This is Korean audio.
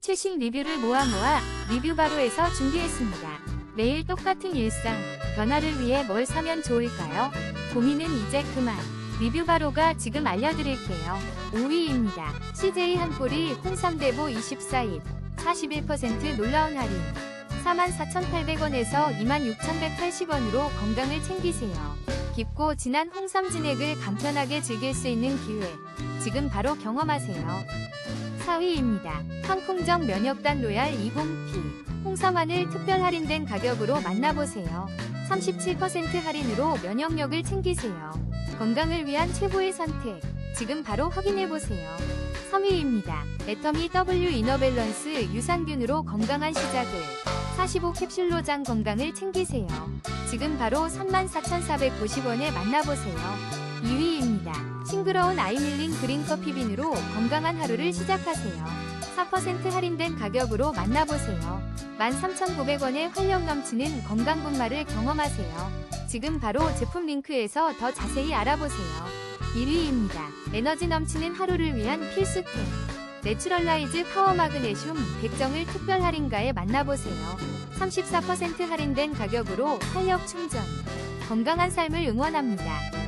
최신 리뷰를 모아 모아 리뷰 바로에서 준비했습니다. 매일 똑같은 일상, 변화를 위해 뭘 사면 좋을까요? 고민은 이제 그만. 리뷰 바로가 지금 알려드릴게요. 5위입니다. CJ 한 꼬리 홍삼대보 24일 41% 놀라운 할인 44,800원에서 26,180원으로 건강을 챙기세요. 깊고 진한 홍삼 진액을 간편하게 즐길 수 있는 기회. 지금 바로 경험하세요. 4위입니다. 황풍정 면역단 로얄 20P 홍삼안을 특별 할인된 가격으로 만나보세요. 37% 할인으로 면역력을 챙기세요. 건강을 위한 최고의 선택. 지금 바로 확인해보세요. 3위입니다. 애터미 W 이너밸런스 유산균으로 건강한 시작을 45 캡슐로 장 건강을 챙기세요. 지금 바로 34,490원에 만나보세요. 2위입니다. 싱그러운 아이밀링 그린 커피빈으로 건강한 하루를 시작하세요. 4% 할인된 가격으로 만나보세요. 13,900원의 활력 넘치는 건강 분말을 경험하세요. 지금 바로 제품 링크에서 더 자세히 알아보세요. 1위입니다. 에너지 넘치는 하루를 위한 필수템. 내추럴라이즈 파워 마그네슘 100정을 특별 할인가에 만나보세요. 34% 할인된 가격으로 활력 충전. 건강한 삶을 응원합니다.